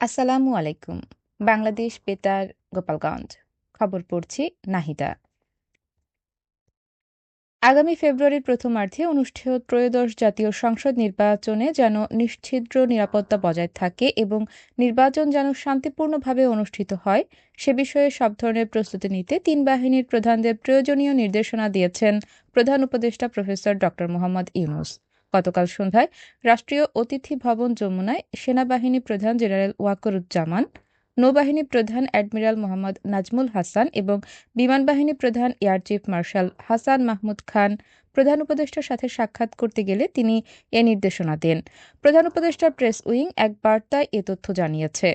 আসসালামু আলাইকুম, বাংলাদেশ বেতার, গোপালগঞ্জ। খবর পড়ছি নাহিদা। আগামী ফেব্রুয়ারির প্রথমার্ধে অনুষ্ঠেয় ত্রয়োদশ জাতীয় সংসদ নির্বাচনে যেন নিশ্ছিদ্র নিরাপত্তা বজায় থাকে এবং নির্বাচন যেন শান্তিপূর্ণভাবে অনুষ্ঠিত হয়, সে বিষয়ে সব ধরনের প্রস্তুতি নিতে তিন বাহিনীর প্রধানদের প্রয়োজনীয় নির্দেশনা দিয়েছেন প্রধান উপদেষ্টা প্রফেসর ড মোহাম্মদ ইউনুস। গতকাল সন্ধ্যায় রাষ্ট্রীয় অতিথি ভবন যমুনায় সেনাবাহিনী প্রধান জেনারেল ওয়াকরুজ্জামান নৌবাহিনী প্রধান অ্যাডমিরাল মোহাম্মদ নাজমুল হাসান এবং বিমান বাহিনী প্রধান air chief marshal Hasan Mahmud Khan প্রধান উপদেষ্টার সাথে সাক্ষাৎ করতে গেলে তিনি এ নির্দেশনা দেন। প্রধান উপদেষ্টার প্রেস উইং এক বার্তায় এ তথ্য জানিয়েছে।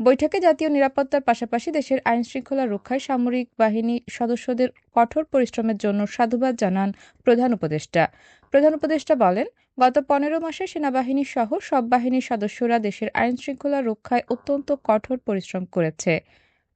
বৈঠকে জাতীয় নিরাপত্তার পাশাপাশি দেশের আইন শৃঙ্খলা রক্ষায় সামরিক বাহিনী সদস্যদের কঠোর পরিশ্রমের জন্য সাধুবাদ জানান প্রধান উপদেষ্টা। প্রধান উপদেষ্টা বলেন গত পনেরো মাসে সেনাবাহিনী সহ সব বাহিনীর সদস্যরা দেশের আইন শৃঙ্খলা রক্ষায় অত্যন্ত কঠোর পরিশ্রম করেছে।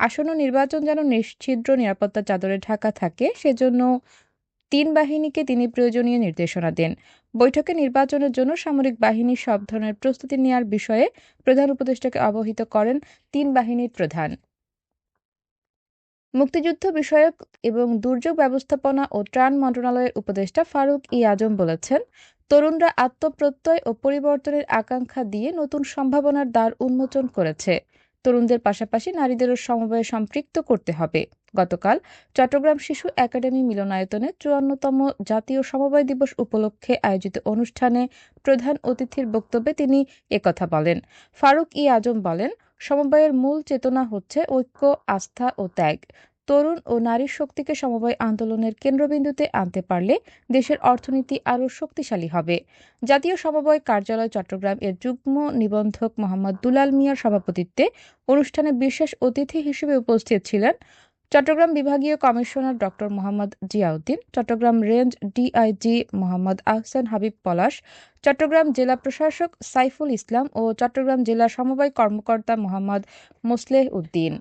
আসন্ন নির্বাচন যেন নিশ্ছিদ্র নিরাপত্তা চাদরে ঢাকা থাকে, সেজন্য তিন বাহিনীকে তিনি প্রয়োজনীয় নির্দেশনা দেন। বৈঠকে নির্বাচনের জন্য সামরিক বাহিনী সব ধরনের প্রস্তুতি নেওয়ার বিষয়ে প্রধান উপদেষ্টাকে অবহিত করেন তিন বাহিনীর প্রধান। মুক্তিযুদ্ধ বিষয়ক এবং দুর্যোগ ব্যবস্থাপনা ও ত্রাণ মন্ত্রণালয়ের উপদেষ্টা ফারুক ই আজম বলেছেন তরুণরা আত্মপ্রত্যয় ও পরিবর্তনের আকাঙ্ক্ষা দিয়ে নতুন সম্ভাবনার দ্বার উন্মোচন করেছে। তরুণদের পাশাপাশি নারীদেরও সমবায়ে সম্পৃক্ত করতে হবে। গতকাল চট্টগ্রাম শিশু একাডেমি মিলনায়তনে চুয়ান্নতম জাতীয় সমবায় দিবস উপলক্ষে আয়োজিত অনুষ্ঠানে প্রধান অতিথির বক্তব্যে তিনি একথা বলেন। ফারুক ই আজম বলেন, সমবায়ের মূল চেতনা হচ্ছে ঐক্য, আস্থা ও ত্যাগ। তরুণ ও নারী শক্তিকে সমবায় আন্দোলনের কেন্দ্রবিন্দুতে আনতে পারলে দেশের অর্থনীতি আরও শক্তিশালী হবে। জাতীয় সমবায় কার্যালয় চট্টগ্রাম এর যুগ্ম নিবন্ধক মোহাম্মদ দুলাল মিয়ার সভাপতিত্বে অনুষ্ঠানে বিশেষ অতিথি হিসেবে উপস্থিত ছিলেন চট্টগ্রাম বিভাগীয় কমিশনার ড মোহাম্মদ জিয়াউদ্দিন, চট্টগ্রাম রেঞ্জ ডিআইজি মোহাম্মদ আহসান হাবিব পলাশ, চট্টগ্রাম জেলা প্রশাসক সাইফুল ইসলাম ও চট্টগ্রাম জেলা সমবায় কর্মকর্তা মোহাম্মদ মোসলেহ উদ্দিন।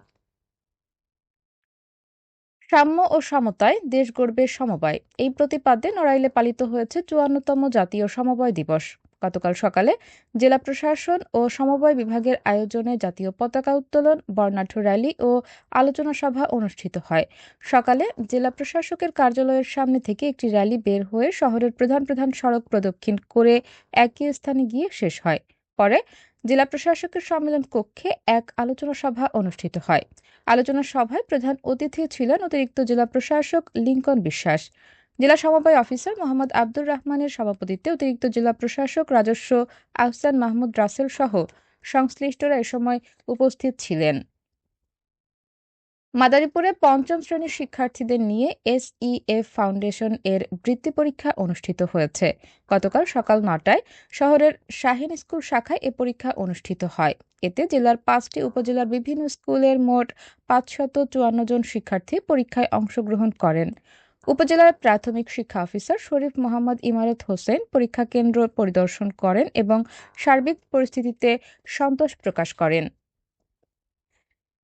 সাম্য ও সমতায় দেশ গড়বে সমবায়। এই প্রতিপাদ্যে নড়াইলে পালিত হয়েছে চুয়ান্নতম জাতীয় সমবায় দিবস। গতকাল সকালে জেলা প্রশাসন ও সমবায় বিভাগের আয়োজনে জাতীয় পতাকা উত্তোলন, বর্ণাঢ্য র্যালি ও আলোচনা সভা অনুষ্ঠিত হয়। সকালে জেলা প্রশাসকের কার্যালয়ের সামনে থেকে একটি র্যালি বের হয়ে শহরের প্রধান প্রধান সড়ক প্রদক্ষিণ করে একই স্থানে গিয়ে শেষ হয়। পরে জেলা প্রশাসকের সম্মেলন কক্ষে এক আলোচনা সভা অনুষ্ঠিত হয়। আলোচনা সভায় প্রধান অতিথি ছিলেন অতিরিক্ত জেলা প্রশাসক লিঙ্কন বিশ্বাস। জেলা সমবায় অফিসার মোহাম্মদ আব্দুর রহমানের সভাপতিত্বে অতিরিক্ত জেলা প্রশাসক রাজস্ব আহসান মাহমুদ রাসেল সহ সংশ্লিষ্টরা এ সময় উপস্থিত ছিলেন। মাদারীপুরে পঞ্চম শ্রেণির শিক্ষার্থীদের নিয়ে এসইএফ ফাউন্ডেশন এর বৃত্তি পরীক্ষা অনুষ্ঠিত হয়েছে। গতকাল সকাল নটায় শহরের শাহিন স্কুল শাখায় এ পরীক্ষা অনুষ্ঠিত হয়। এতে জেলার পাঁচটি উপজেলার বিভিন্ন স্কুলের মোট পাঁচশত চুয়ান্ন জন শিক্ষার্থী পরীক্ষায় অংশগ্রহণ করেন। উপজেলার প্রাথমিক শিক্ষা অফিসার শরীফ মোহাম্মদ ইমারত হোসেন পরীক্ষা কেন্দ্র পরিদর্শন করেন এবং সার্বিক পরিস্থিতিতে সন্তোষ প্রকাশ করেন।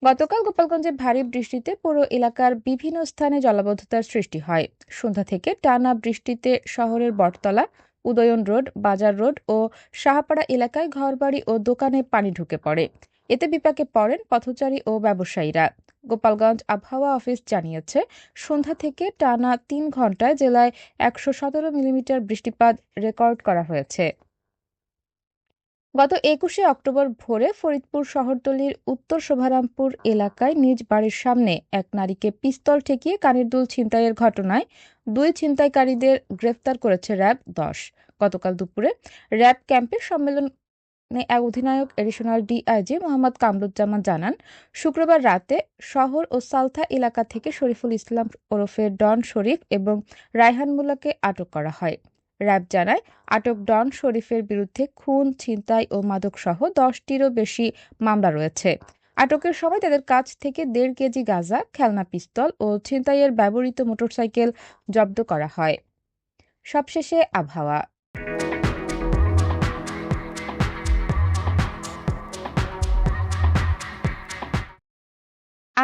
গতকাল গোপালগঞ্জে ভারী বৃষ্টিতে পুরো এলাকার বিভিন্ন স্থানে জলাবদ্ধতার সৃষ্টি হয়। সন্ধ্যা থেকে টানা বৃষ্টিতে শহরের বটতলা, উদয়ন রোড, বাজার রোড ও শাহপাড়া এলাকায় ঘরবাড়ি ও দোকানে পানি ঢুকে পড়ে। এতে বিপাকে পড়েন পথচারী ও ব্যবসায়ীরা। গোপালগঞ্জ আবহাওয়া অফিস জানিয়েছে, সন্ধ্যা থেকে টানা তিন ঘন্টায় জেলায় একশো সতেরো মিলিমিটার বৃষ্টিপাত রেকর্ড করা হয়েছে। গত একুশে অক্টোবর ভোরে ফরিদপুর শহরতলির উত্তর শোভারামপুর এলাকায় নিজ বাড়ির সামনে এক নারীকে পিস্তল ঠেকিয়ে কানের দুল ছিনতাইয়ের ঘটনায় দুই ছিনতাইকারীদের গ্রেফতার করেছে র্যাব দশ। গতকাল দুপুরে র্যাব ক্যাম্পের সম্মেলন এক অধিনায়ক, এডিশনাল ডিআইজি মোহাম্মদ কামরুজ্জামান জানান, শুক্রবার রাতে শহর ও সালথা এলাকা থেকে শরীফুল ইসলাম ওরফে ডন শরীফ এবং রায়হান মুল্লাকে আটক করা হয়। র্যাব জানায়, আটক ডন শরীফের বিরুদ্ধে খুন, ছিনতাই ও মাদকসহ দশটিরও বেশি মামলা রয়েছে। আটকের সময় তাদের কাছ থেকে দেড় কেজি গাঁজা, খেলনা পিস্তল ও ছিনতাইয়ের ব্যবহৃত মোটরসাইকেল জব্দ করা হয়। সবশেষে আবহাওয়া।